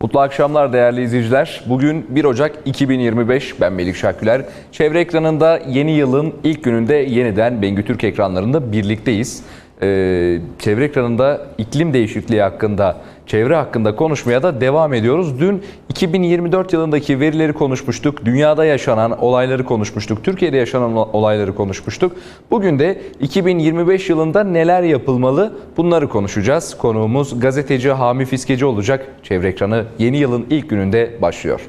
Mutlu akşamlar değerli izleyiciler. Bugün 1 Ocak 2025. Ben Melik Şaküler. Çevre ekranında yeni yılın ilk gününde yeniden Bengü Türk ekranlarında birlikteyiz. Ee, çevre ekranında iklim değişikliği hakkında, çevre hakkında konuşmaya da devam ediyoruz. Dün 2024 yılındaki verileri konuşmuştuk. Dünyada yaşanan olayları konuşmuştuk. Türkiye'de yaşanan olayları konuşmuştuk. Bugün de 2025 yılında neler yapılmalı bunları konuşacağız. Konuğumuz gazeteci Hami Fiskeci olacak. Çevre ekranı yeni yılın ilk gününde başlıyor.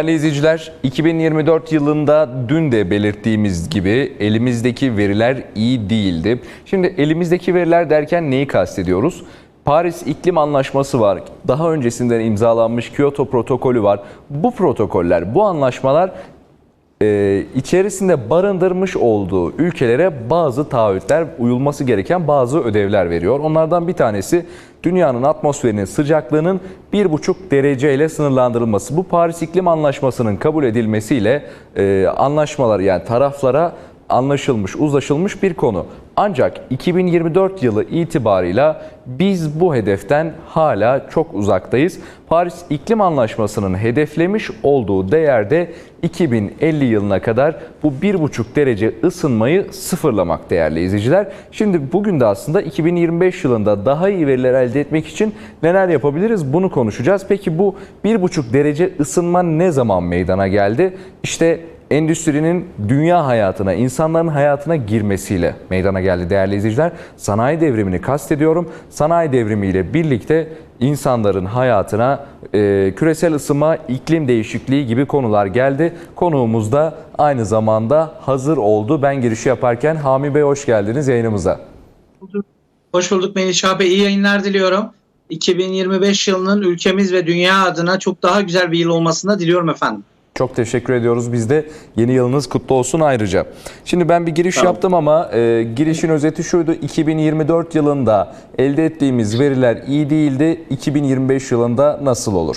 Değerli izleyiciler, 2024 yılında dün de belirttiğimiz gibi elimizdeki veriler iyi değildi. Şimdi elimizdeki veriler derken neyi kastediyoruz? Paris İklim Anlaşması var. Daha öncesinden imzalanmış Kyoto protokolü var. Bu protokoller, bu anlaşmalar e, içerisinde barındırmış olduğu ülkelere bazı taahhütler, uyulması gereken bazı ödevler veriyor. Onlardan bir tanesi dünyanın atmosferinin sıcaklığının 1,5 derece ile sınırlandırılması. Bu Paris İklim Anlaşması'nın kabul edilmesiyle e, anlaşmalar yani taraflara anlaşılmış, uzlaşılmış bir konu. Ancak 2024 yılı itibarıyla biz bu hedeften hala çok uzaktayız. Paris İklim Anlaşması'nın hedeflemiş olduğu değerde 2050 yılına kadar bu 1,5 derece ısınmayı sıfırlamak değerli izleyiciler. Şimdi bugün de aslında 2025 yılında daha iyi veriler elde etmek için neler yapabiliriz bunu konuşacağız. Peki bu 1,5 derece ısınma ne zaman meydana geldi? İşte endüstrinin dünya hayatına, insanların hayatına girmesiyle meydana geldi değerli izleyiciler. Sanayi devrimini kastediyorum. Sanayi devrimiyle birlikte insanların hayatına e, küresel ısınma, iklim değişikliği gibi konular geldi. Konuğumuz da aynı zamanda hazır oldu. Ben girişi yaparken Hami Bey hoş geldiniz yayınımıza. Hoş bulduk Melih Bey. İyi yayınlar diliyorum. 2025 yılının ülkemiz ve dünya adına çok daha güzel bir yıl olmasını diliyorum efendim. Çok teşekkür ediyoruz. Biz de yeni yılınız kutlu olsun ayrıca. Şimdi ben bir giriş Tamam. yaptım ama e, girişin özeti şuydu. 2024 yılında elde ettiğimiz veriler iyi değildi. 2025 yılında nasıl olur?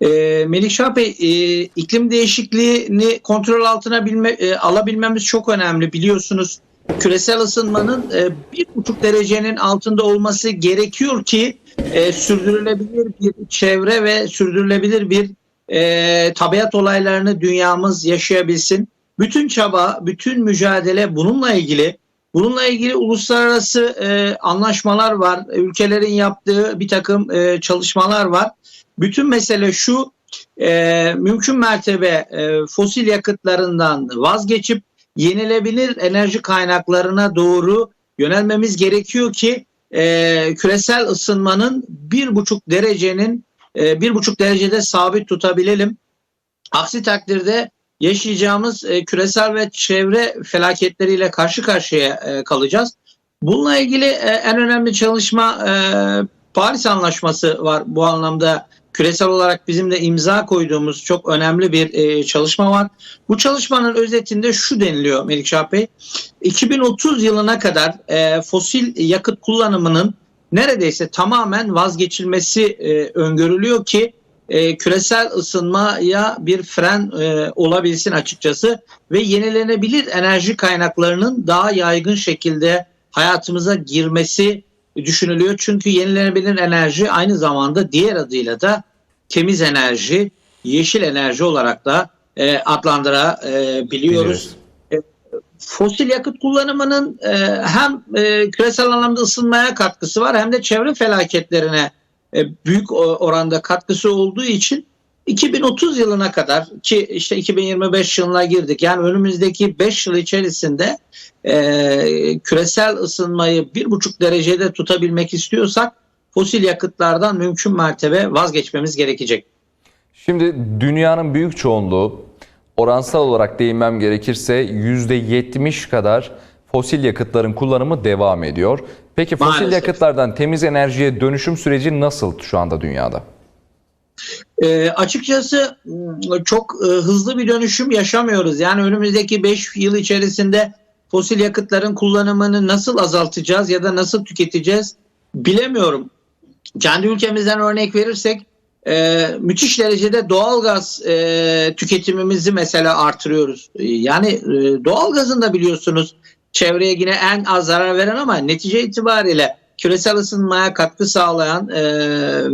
Ee, Melih Şah Bey, e, iklim değişikliğini kontrol altına bilme, e, alabilmemiz çok önemli. Biliyorsunuz küresel ısınmanın e, bir buçuk derecenin altında olması gerekiyor ki e, sürdürülebilir bir çevre ve sürdürülebilir bir e, tabiat olaylarını dünyamız yaşayabilsin. Bütün çaba, bütün mücadele bununla ilgili. Bununla ilgili uluslararası e, anlaşmalar var. Ülkelerin yaptığı bir takım e, çalışmalar var. Bütün mesele şu, e, mümkün mertebe e, fosil yakıtlarından vazgeçip yenilebilir enerji kaynaklarına doğru yönelmemiz gerekiyor ki e, küresel ısınmanın bir buçuk derecenin bir buçuk derecede sabit tutabilelim. Aksi takdirde yaşayacağımız e, küresel ve çevre felaketleriyle karşı karşıya e, kalacağız. Bununla ilgili e, en önemli çalışma Paris Anlaşması var. Bu anlamda küresel olarak bizim de imza koyduğumuz çok önemli bir çalışma var. Bu çalışmanın özetinde şu deniliyor Melikşah Bey. 2030 yılına kadar fosil yakıt kullanımının neredeyse tamamen vazgeçilmesi e, öngörülüyor ki e, küresel ısınmaya bir fren e, olabilsin açıkçası ve yenilenebilir enerji kaynaklarının daha yaygın şekilde hayatımıza girmesi düşünülüyor. Çünkü yenilenebilir enerji aynı zamanda diğer adıyla da temiz enerji, yeşil enerji olarak da e, adlandırabiliyoruz fosil yakıt kullanımının e, hem e, küresel anlamda ısınmaya katkısı var hem de çevre felaketlerine e, büyük oranda katkısı olduğu için 2030 yılına kadar ki işte 2025 yılına girdik yani önümüzdeki 5 yıl içerisinde e, küresel ısınmayı 1,5 derecede tutabilmek istiyorsak fosil yakıtlardan mümkün mertebe vazgeçmemiz gerekecek. Şimdi dünyanın büyük çoğunluğu oransal olarak değinmem gerekirse %70 kadar fosil yakıtların kullanımı devam ediyor. Peki fosil Maalesef. yakıtlardan temiz enerjiye dönüşüm süreci nasıl şu anda dünyada? E, açıkçası m, çok e, hızlı bir dönüşüm yaşamıyoruz. Yani önümüzdeki 5 yıl içerisinde fosil yakıtların kullanımını nasıl azaltacağız ya da nasıl tüketeceğiz bilemiyorum. Kendi ülkemizden örnek verirsek e, müthiş derecede doğalgaz e, tüketimimizi mesela artırıyoruz. E, Yani e, doğalgazın da biliyorsunuz çevreye yine en az zarar veren ama netice itibariyle küresel ısınmaya katkı sağlayan e,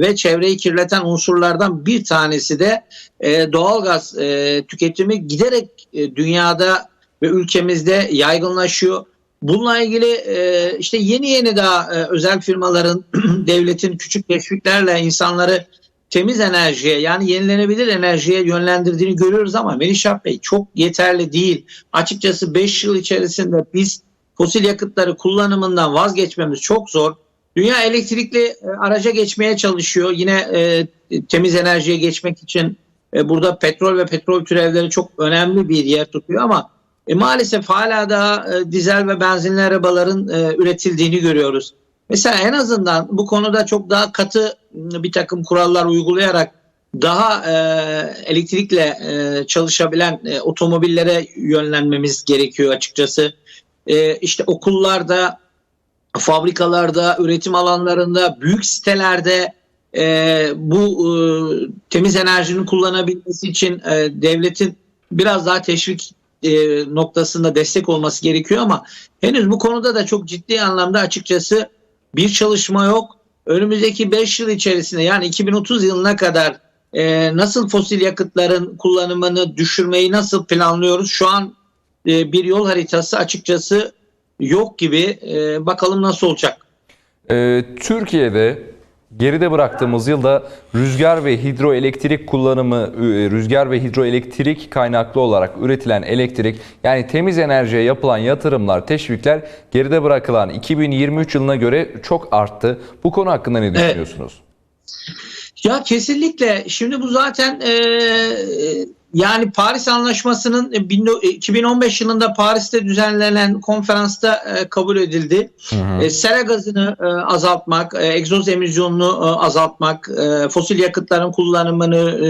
ve çevreyi kirleten unsurlardan bir tanesi de e, doğalgaz e, tüketimi giderek e, dünyada ve ülkemizde yaygınlaşıyor. Bununla ilgili e, işte yeni yeni daha e, özel firmaların, devletin küçük teşviklerle insanları temiz enerjiye yani yenilenebilir enerjiye yönlendirdiğini görüyoruz ama Melih Bey çok yeterli değil. Açıkçası 5 yıl içerisinde biz fosil yakıtları kullanımından vazgeçmemiz çok zor. Dünya elektrikli e, araca geçmeye çalışıyor. Yine e, temiz enerjiye geçmek için e, burada petrol ve petrol türevleri çok önemli bir yer tutuyor ama e, maalesef hala daha e, dizel ve benzinli arabaların e, üretildiğini görüyoruz. Mesela en azından bu konuda çok daha katı bir takım kurallar uygulayarak daha e, elektrikle e, çalışabilen e, otomobillere yönlenmemiz gerekiyor açıkçası. E, işte okullarda, fabrikalarda, üretim alanlarında, büyük sitelerde e, bu e, temiz enerjinin kullanabilmesi için e, devletin biraz daha teşvik e, noktasında destek olması gerekiyor ama henüz bu konuda da çok ciddi anlamda açıkçası bir çalışma yok. Önümüzdeki 5 yıl içerisinde yani 2030 yılına kadar e, nasıl fosil yakıtların kullanımını düşürmeyi nasıl planlıyoruz? Şu an e, bir yol haritası açıkçası yok gibi. E, bakalım nasıl olacak? Ee, Türkiye'de geride bıraktığımız yılda rüzgar ve hidroelektrik kullanımı, e, rüzgar ve hidroelektrik kaynaklı olarak üretilen elektrik yani temiz enerjiye yapılan yatırımlar, teşvikler geride bırakılan 2023 yılına göre çok arttı. Bu konu hakkında ne düşünüyorsunuz? Ya kesinlikle. Şimdi bu zaten e, yani Paris Anlaşması'nın e, bin- e, 2015 yılında Paris'te düzenlenen konferansta e, kabul edildi. E, sera gazını e, azaltmak, e, egzoz emisyonunu e, azaltmak, e, fosil yakıtların kullanımını e,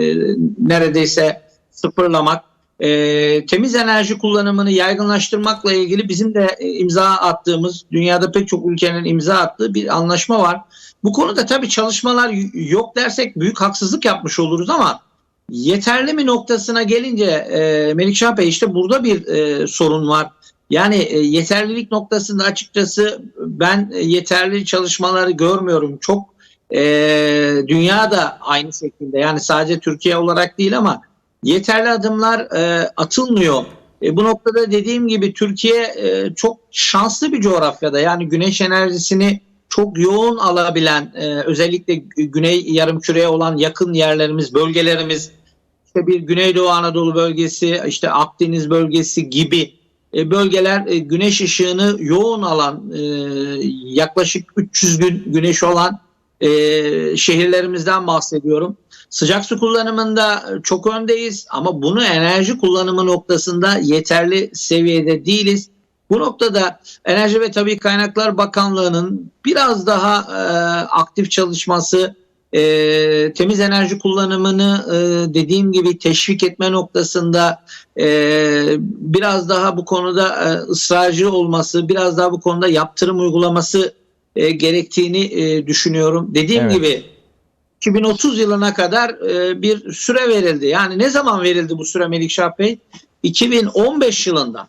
e, neredeyse sıfırlamak, e, temiz enerji kullanımını yaygınlaştırmakla ilgili bizim de e, imza attığımız, dünyada pek çok ülkenin imza attığı bir anlaşma var. Bu konuda tabii çalışmalar yok dersek büyük haksızlık yapmış oluruz ama yeterli mi noktasına gelince e, Melikşah Bey işte burada bir e, sorun var. Yani e, yeterlilik noktasında açıkçası ben e, yeterli çalışmaları görmüyorum. Çok e, dünya da aynı şekilde yani sadece Türkiye olarak değil ama yeterli adımlar e, atılmıyor. E, bu noktada dediğim gibi Türkiye e, çok şanslı bir coğrafyada. Yani güneş enerjisini çok yoğun alabilen e, özellikle gü- güney yarımküreye olan yakın yerlerimiz, bölgelerimiz işte bir Güneydoğu Anadolu bölgesi, işte Akdeniz bölgesi gibi e, bölgeler e, güneş ışığını yoğun alan e, yaklaşık 300 gün güneş olan şehirlerimizden bahsediyorum. Sıcak su kullanımında çok öndeyiz ama bunu enerji kullanımı noktasında yeterli seviyede değiliz. Bu noktada Enerji ve Tabii Kaynaklar Bakanlığı'nın biraz daha aktif çalışması, e, temiz enerji kullanımını e, dediğim gibi teşvik etme noktasında e, biraz daha bu konuda e, ısrarcı olması, biraz daha bu konuda yaptırım uygulaması e, gerektiğini e, düşünüyorum. Dediğim Evet. gibi 2030 yılına kadar e, bir süre verildi. Yani ne zaman verildi bu süre Melikşah Bey? 2015 yılında.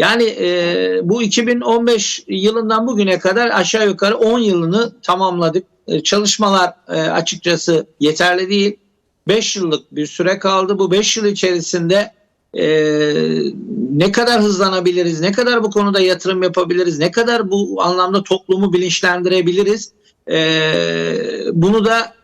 Yani e, bu 2015 yılından bugüne kadar aşağı yukarı 10 yılını tamamladık. E, çalışmalar e, açıkçası yeterli değil. 5 yıllık bir süre kaldı. Bu 5 yıl içerisinde e, ne kadar hızlanabiliriz, ne kadar bu konuda yatırım yapabiliriz, ne kadar bu anlamda toplumu bilinçlendirebiliriz. E, bunu da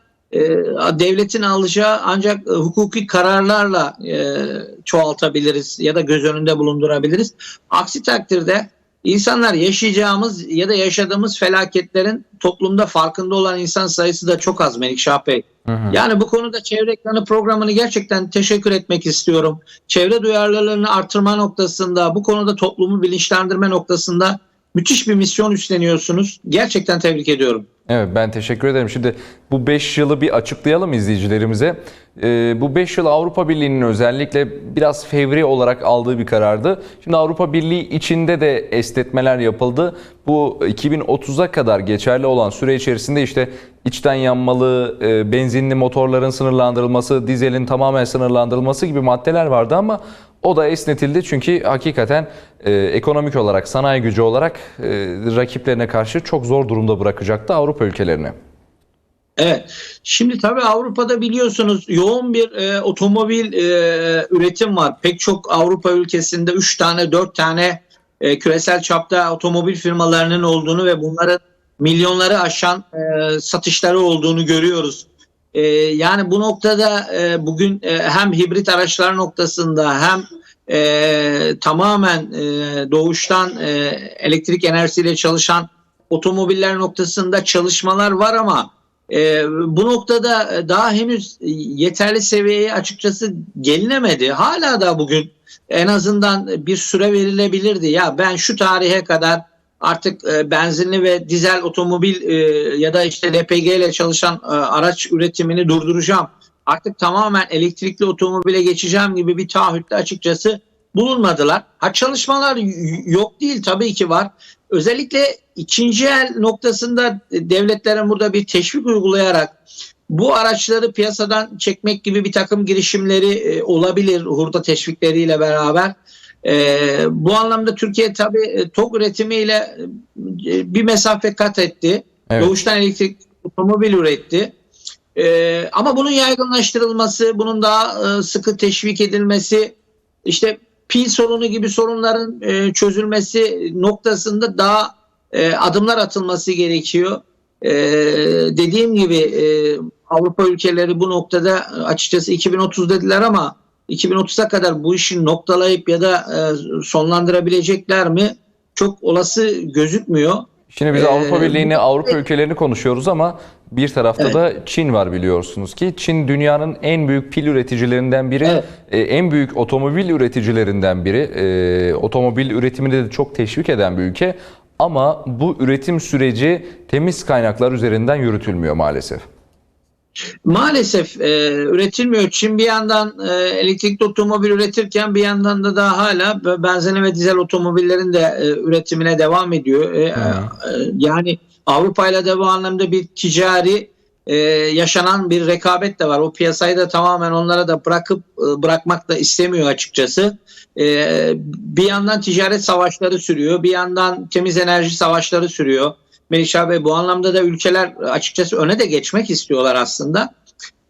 devletin alacağı ancak e, hukuki kararlarla e, çoğaltabiliriz ya da göz önünde bulundurabiliriz. Aksi takdirde insanlar yaşayacağımız ya da yaşadığımız felaketlerin toplumda farkında olan insan sayısı da çok az Melikşah Bey. Hı hı. Yani bu konuda çevre ekranı programını gerçekten teşekkür etmek istiyorum. Çevre duyarlılığını artırma noktasında, bu konuda toplumu bilinçlendirme noktasında müthiş bir misyon üstleniyorsunuz. Gerçekten tebrik ediyorum. Evet ben teşekkür ederim. Şimdi bu 5 yılı bir açıklayalım izleyicilerimize. Ee, bu 5 yıl Avrupa Birliği'nin özellikle biraz fevri olarak aldığı bir karardı. Şimdi Avrupa Birliği içinde de esnetmeler yapıldı. Bu 2030'a kadar geçerli olan süre içerisinde işte içten yanmalı, e, benzinli motorların sınırlandırılması, dizelin tamamen sınırlandırılması gibi maddeler vardı ama o da esnetildi çünkü hakikaten e, ekonomik olarak, sanayi gücü olarak e, rakiplerine karşı çok zor durumda bırakacaktı Avrupa ülkelerini. Evet. Şimdi tabii Avrupa'da biliyorsunuz yoğun bir e, otomobil e, üretim var. Pek çok Avrupa ülkesinde 3 tane 4 tane e, küresel çapta otomobil firmalarının olduğunu ve bunların milyonları aşan e, satışları olduğunu görüyoruz. E, yani bu noktada e, bugün e, hem hibrit araçlar noktasında hem e, tamamen e, doğuştan e, elektrik enerjisiyle çalışan otomobiller noktasında çalışmalar var ama e, bu noktada daha henüz yeterli seviyeye açıkçası gelinemedi. Hala da bugün en azından bir süre verilebilirdi. Ya ben şu tarihe kadar artık e, benzinli ve dizel otomobil e, ya da işte LPG ile çalışan e, araç üretimini durduracağım. Artık tamamen elektrikli otomobile geçeceğim gibi bir taahhütte açıkçası bulunmadılar. Ha çalışmalar yok değil tabii ki var. Özellikle ikinci el noktasında devletlerin burada bir teşvik uygulayarak bu araçları piyasadan çekmek gibi bir takım girişimleri e, olabilir hurda teşvikleriyle beraber. E, bu anlamda Türkiye tabii e, TOG üretimiyle e, bir mesafe kat etti. Evet. Doğuştan elektrik otomobil üretti. E, ama bunun yaygınlaştırılması, bunun daha e, sıkı teşvik edilmesi, işte pil sorunu gibi sorunların e, çözülmesi noktasında daha e, adımlar atılması gerekiyor. E, dediğim gibi e, Avrupa ülkeleri bu noktada e, açıkçası 2030 dediler ama 2030'a kadar bu işi noktalayıp ya da e, sonlandırabilecekler mi? Çok olası gözükmüyor. Şimdi biz Ee, Avrupa Birliği'ni, Avrupa ülkelerini konuşuyoruz ama bir tarafta Evet. da Çin var biliyorsunuz ki. Çin dünyanın en büyük pil üreticilerinden biri, Evet. e, en büyük otomobil üreticilerinden biri. E, otomobil üretimini de çok teşvik eden bir ülke. Ama bu üretim süreci temiz kaynaklar üzerinden yürütülmüyor maalesef. Maalesef e, üretilmiyor. Çin bir yandan e, elektrikli otomobil üretirken bir yandan da daha hala b- benzinli ve dizel otomobillerin de e, üretimine devam ediyor. E, e, yani Avrupa ile de bu anlamda bir ticari e, yaşanan bir rekabet de var. O piyasayı da tamamen onlara da bırakıp e, bırakmak da istemiyor açıkçası. E, bir yandan ticaret savaşları sürüyor, bir yandan temiz enerji savaşları sürüyor. Melih Bey bu anlamda da ülkeler açıkçası öne de geçmek istiyorlar aslında.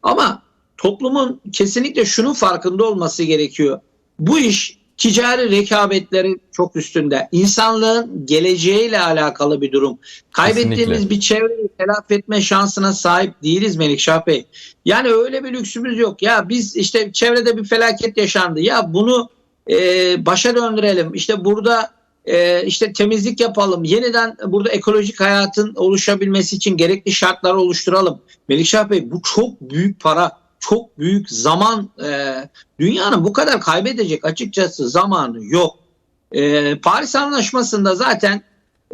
Ama toplumun kesinlikle şunun farkında olması gerekiyor. Bu iş ticari rekabetlerin çok üstünde. İnsanlığın geleceğiyle alakalı bir durum. Kaybettiğimiz Kesinlikle. bir çevreyi telafi etme şansına sahip değiliz Melikşah Bey. Yani öyle bir lüksümüz yok. Ya biz işte çevrede bir felaket yaşandı. Ya bunu e, başa döndürelim. İşte burada e, işte temizlik yapalım. Yeniden burada ekolojik hayatın oluşabilmesi için gerekli şartları oluşturalım. Melikşah Bey bu çok büyük para, çok büyük zaman. E, dünyanın bu kadar kaybedecek açıkçası zamanı yok. E, Paris Anlaşması'nda zaten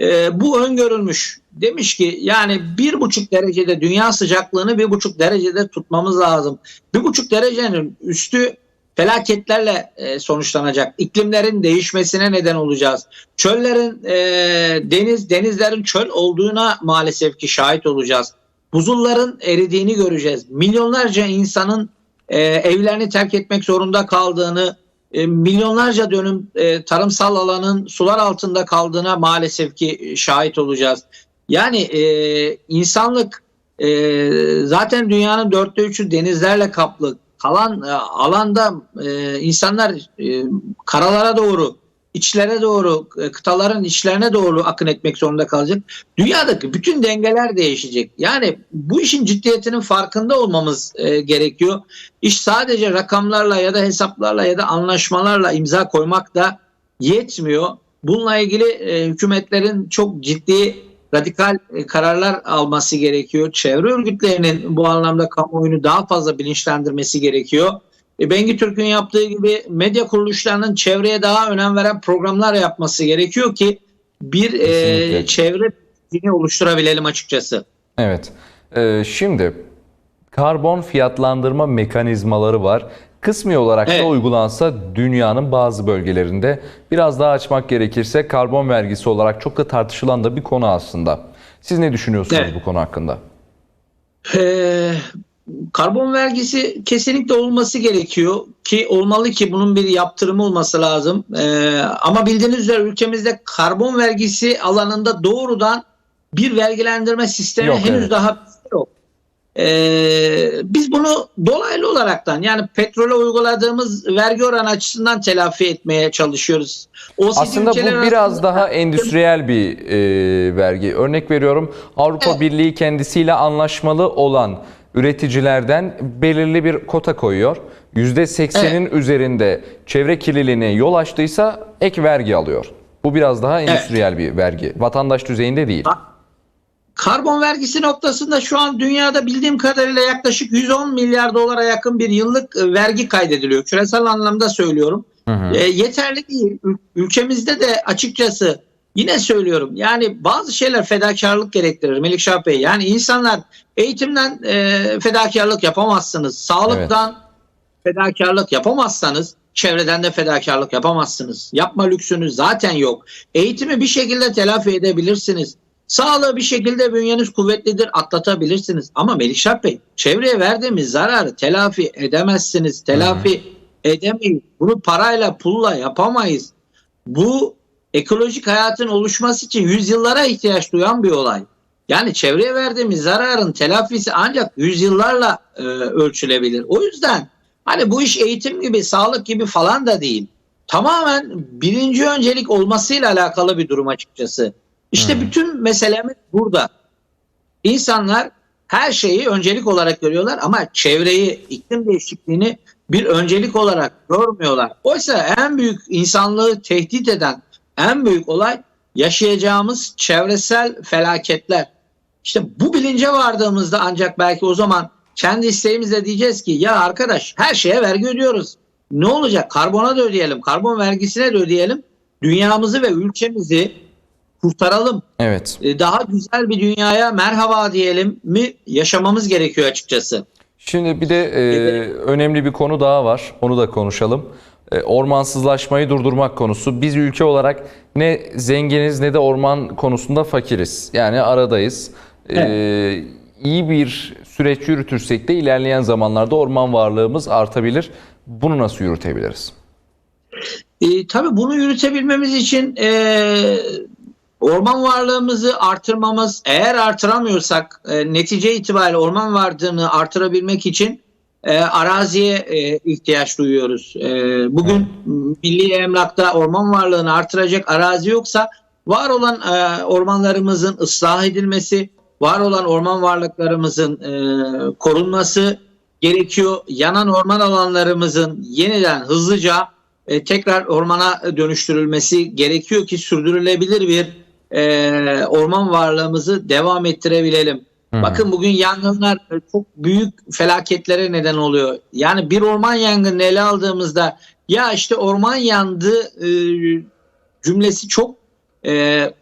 e, bu öngörülmüş. Demiş ki yani bir buçuk derecede dünya sıcaklığını bir buçuk derecede tutmamız lazım. Bir buçuk derecenin üstü felaketlerle e, sonuçlanacak. İklimlerin değişmesine neden olacağız. Çöllerin e, deniz, denizlerin çöl olduğuna maalesef ki şahit olacağız. Buzulların eridiğini göreceğiz. Milyonlarca insanın e, evlerini terk etmek zorunda kaldığını, e, milyonlarca dönüm e, tarımsal alanın sular altında kaldığına maalesef ki şahit olacağız. Yani e, insanlık e, zaten dünyanın dörtte üçü denizlerle kaplı. Kalan e, alanda e, insanlar e, karalara doğru, içlere doğru, e, kıtaların içlerine doğru akın etmek zorunda kalacak. Dünyadaki bütün dengeler değişecek. Yani bu işin ciddiyetinin farkında olmamız e, gerekiyor. İş sadece rakamlarla ya da hesaplarla ya da anlaşmalarla imza koymak da yetmiyor. Bununla ilgili e, hükümetlerin çok ciddi radikal e, kararlar alması gerekiyor. Çevre örgütlerinin bu anlamda kamuoyunu daha fazla bilinçlendirmesi gerekiyor. E, Bengi Türk'ün yaptığı gibi medya kuruluşlarının çevreye daha önem veren programlar yapması gerekiyor ki bir e, çevre bilinci oluşturabilelim açıkçası. Evet. Ee, şimdi karbon fiyatlandırma mekanizmaları var. Kısmi olarak da Evet. uygulansa dünyanın bazı bölgelerinde biraz daha açmak gerekirse karbon vergisi olarak çok da tartışılan da bir konu aslında. Siz ne düşünüyorsunuz Evet. bu konu hakkında? Ee, karbon vergisi kesinlikle olması gerekiyor ki olmalı ki bunun bir yaptırımı olması lazım. Ee, ama bildiğiniz üzere ülkemizde karbon vergisi alanında doğrudan bir vergilendirme sistemi Yok, henüz evet. daha. Ee, biz bunu dolaylı olaraktan yani petrole uyguladığımız vergi oranı açısından telafi etmeye çalışıyoruz. OECD Aslında bu biraz arasında- daha endüstriyel bir e, vergi. Örnek veriyorum Avrupa Evet. Birliği kendisiyle anlaşmalı olan üreticilerden belirli bir kota koyuyor. %80'in üzerinde çevre kirliliğine yol açtıysa ek vergi alıyor. Bu biraz daha endüstriyel bir vergi. Vatandaş düzeyinde değil. Karbon vergisi noktasında şu an dünyada bildiğim kadarıyla yaklaşık 110 milyar dolara yakın bir yıllık e, vergi kaydediliyor. Küresel anlamda söylüyorum. E, yeterli değil. Ül- Ülkemizde de açıkçası yine söylüyorum. Yani bazı şeyler fedakarlık gerektirir Melikşah Bey. Yani insanlar eğitimden e, fedakarlık yapamazsınız. Sağlıktan fedakarlık yapamazsanız çevreden de fedakarlık yapamazsınız. Yapma lüksünüz zaten yok. Eğitimi bir şekilde telafi edebilirsiniz. Sağlığı bir şekilde bünyeniz kuvvetlidir atlatabilirsiniz. Ama Melikşah Bey çevreye verdiğimiz zararı telafi edemezsiniz. Telafi edemeyiz. Bunu parayla pulla yapamayız. Bu ekolojik hayatın oluşması için yüzyıllara ihtiyaç duyan bir olay. Yani çevreye verdiğimiz zararın telafisi ancak yüzyıllarla e, ölçülebilir. O yüzden hani bu iş eğitim gibi, sağlık gibi falan da değil. Tamamen birinci öncelik olmasıyla alakalı bir durum açıkçası. İşte bütün meselemiz burada. İnsanlar her şeyi öncelik olarak görüyorlar ama çevreyi, iklim değişikliğini bir öncelik olarak görmüyorlar. Oysa en büyük insanlığı tehdit eden en büyük olay yaşayacağımız çevresel felaketler. İşte bu bilince vardığımızda ancak belki o zaman kendi isteğimizle diyeceğiz ki ya arkadaş her şeye vergi ödüyoruz. Ne olacak? Karbona da ödeyelim, karbon vergisine de ödeyelim. Dünyamızı ve ülkemizi kurtaralım. Evet. E, Daha güzel bir dünyaya merhaba diyelim mi yaşamamız gerekiyor açıkçası. Şimdi bir de e, önemli bir konu daha var. Onu da konuşalım. E, ormansızlaşmayı durdurmak konusu. Biz ülke olarak ne zenginiz ne de orman konusunda fakiriz. Yani aradayız. E, iyi bir süreç yürütürsek de ilerleyen zamanlarda orman varlığımız artabilir. Bunu nasıl yürütebiliriz? E, tabii bunu yürütebilmemiz için e, orman varlığımızı artırmamız, eğer artıramıyorsak e, netice itibariyle orman varlığını artırabilmek için e, araziye e, ihtiyaç duyuyoruz. E, bugün milli emlakta orman varlığını artıracak arazi yoksa var olan e, ormanlarımızın ıslah edilmesi, var olan orman varlıklarımızın e, korunması gerekiyor. Yanan orman alanlarımızın yeniden hızlıca e, tekrar ormana dönüştürülmesi gerekiyor ki sürdürülebilir bir e, orman varlığımızı devam ettirebilelim. Bakın bugün yangınlar e, çok büyük felaketlere neden oluyor. Yani bir orman yangını ele aldığımızda ya işte orman yandı e, cümlesi çok e,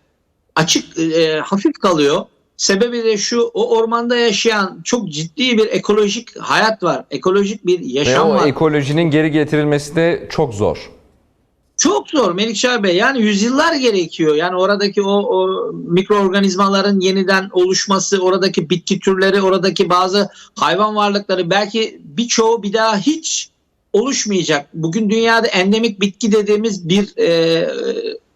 açık e, hafif kalıyor. Sebebi de şu o ormanda yaşayan çok ciddi bir ekolojik hayat var. Ekolojik bir Ve yaşam o var. ekolojinin geri getirilmesi de çok zor. Çok zor Melikşah Bey. Yani yüzyıllar gerekiyor. Yani oradaki o, o mikroorganizmaların yeniden oluşması, oradaki bitki türleri, oradaki bazı hayvan varlıkları belki birçoğu bir daha hiç oluşmayacak. Bugün dünyada endemik bitki dediğimiz bir e,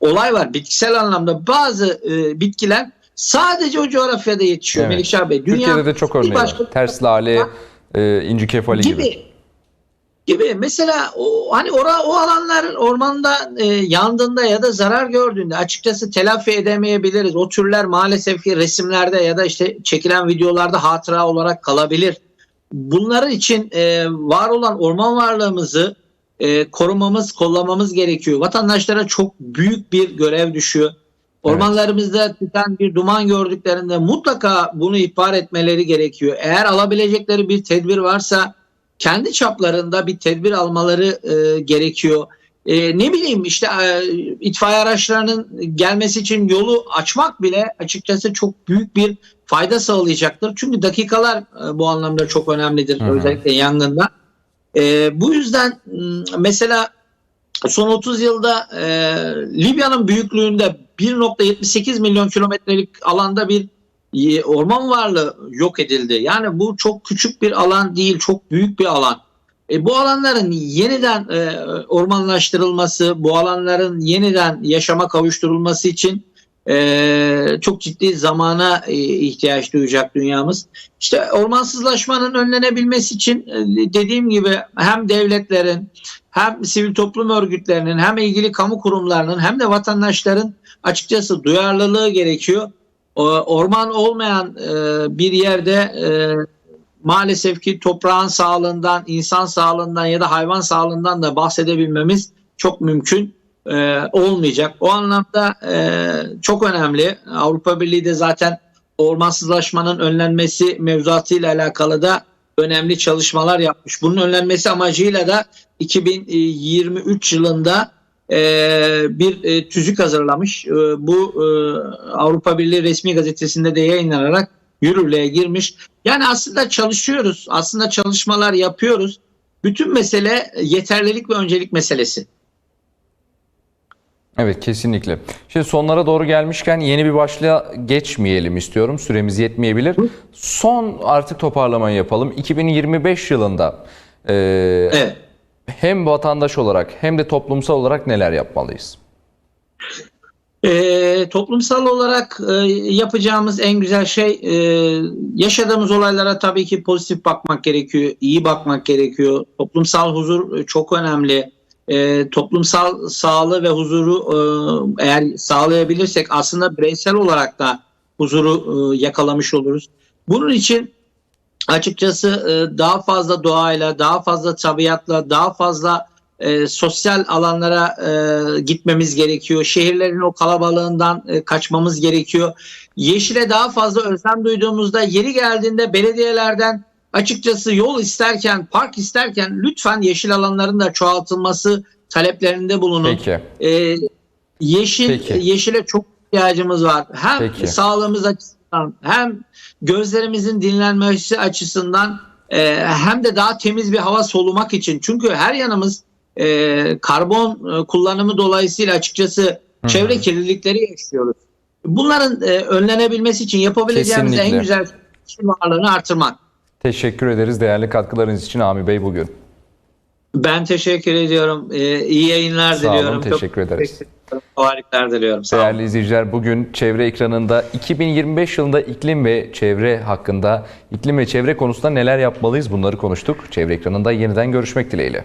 olay var. Bitkisel anlamda bazı e, bitkiler sadece o coğrafyada yetişiyor Evet. Melikşah Bey. Türkiye'de de çok örneği var. başka- Ters lale, e, inci kefali gibi. gibi. Gibi. Mesela o hani ora o alanlar ormanda e, yandığında ya da zarar gördüğünde açıkçası telafi edemeyebiliriz. O türler maalesef ki resimlerde ya da işte çekilen videolarda hatıra olarak kalabilir. Bunların için e, var olan orman varlığımızı e, korumamız, kollamamız gerekiyor. Vatandaşlara çok büyük bir görev düşüyor. Ormanlarımızda tüten bir duman gördüklerinde mutlaka bunu ihbar etmeleri gerekiyor. Eğer alabilecekleri bir tedbir varsa kendi çaplarında bir tedbir almaları e, gerekiyor. e, ne bileyim işte e, itfaiye araçlarının gelmesi için yolu açmak bile açıkçası çok büyük bir fayda sağlayacaktır. Çünkü dakikalar e, bu anlamda çok önemlidir Hı hı. özellikle yangında. E, bu yüzden mesela son 30 yılda e, Libya'nın büyüklüğünde 1.78 milyon kilometrelik alanda bir orman varlığı yok edildi. Yani bu çok küçük bir alan değil, çok büyük bir alan. E, bu alanların yeniden e, ormanlaştırılması, bu alanların yeniden yaşama kavuşturulması için e, çok ciddi zamana e, ihtiyaç duyacak dünyamız. İşte ormansızlaşmanın önlenebilmesi için e, dediğim gibi hem devletlerin hem sivil toplum örgütlerinin hem ilgili kamu kurumlarının hem de vatandaşların açıkçası duyarlılığı gerekiyor. Orman olmayan e, bir yerde e, maalesef ki toprağın sağlığından, insan sağlığından ya da hayvan sağlığından da bahsedebilmemiz çok mümkün e, olmayacak. O anlamda çok önemli. Avrupa Birliği de zaten ormansızlaşmanın önlenmesi mevzuatıyla alakalı da önemli çalışmalar yapmış. Bunun önlenmesi amacıyla da 2023 yılında bir e, tüzük hazırlamış. E, bu e, Avrupa Birliği resmi gazetesinde de yayınlanarak yürürlüğe girmiş. Yani aslında çalışıyoruz. Aslında çalışmalar yapıyoruz. Bütün mesele yeterlilik ve öncelik meselesi. Evet kesinlikle. Şimdi sonlara doğru gelmişken yeni bir başlığa geçmeyelim istiyorum. Süremiz yetmeyebilir. Son artık toparlamayı yapalım. 2025 yılında e, Evet. Hem vatandaş olarak hem de toplumsal olarak neler yapmalıyız? Ee, toplumsal olarak e, yapacağımız en güzel şey e, yaşadığımız olaylara tabii ki pozitif bakmak gerekiyor, iyi bakmak gerekiyor. Toplumsal huzur e, çok önemli. E, toplumsal sağlığı ve huzuru e, eğer sağlayabilirsek aslında bireysel olarak da huzuru e, yakalamış oluruz. Bunun için açıkçası e, daha fazla doğayla, daha fazla tabiatla, daha fazla e, sosyal alanlara e, gitmemiz gerekiyor. Şehirlerin o kalabalığından e, kaçmamız gerekiyor. Yeşile daha fazla özlem duyduğumuzda yeri geldiğinde belediyelerden açıkçası yol isterken, park isterken lütfen yeşil alanların da çoğaltılması taleplerinde bulunun. Peki. E, yeşil Peki. yeşile çok ihtiyacımız var. Hem Peki. sağlığımız açısından hem gözlerimizin dinlenmesi açısından e, hem de daha temiz bir hava solumak için. Çünkü her yanımız e, karbon e, kullanımı dolayısıyla açıkçası çevre kirlilikleri yaşıyoruz. Bunların e, önlenebilmesi için yapabileceğimiz Kesinlikle. en güzel şey varlığını artırmak. Teşekkür ederiz değerli katkılarınız için Ami Bey bugün. Ben teşekkür ediyorum. E, iyi yayınlar Sağ olun, diliyorum. Çok teşekkür ederiz. teşekkür ederim. Kolaylıklar diliyorum. Sağ olun. Değerli izleyiciler bugün çevre ekranında 2025 yılında iklim ve çevre hakkında iklim ve çevre konusunda neler yapmalıyız bunları konuştuk. Çevre ekranında yeniden görüşmek dileğiyle.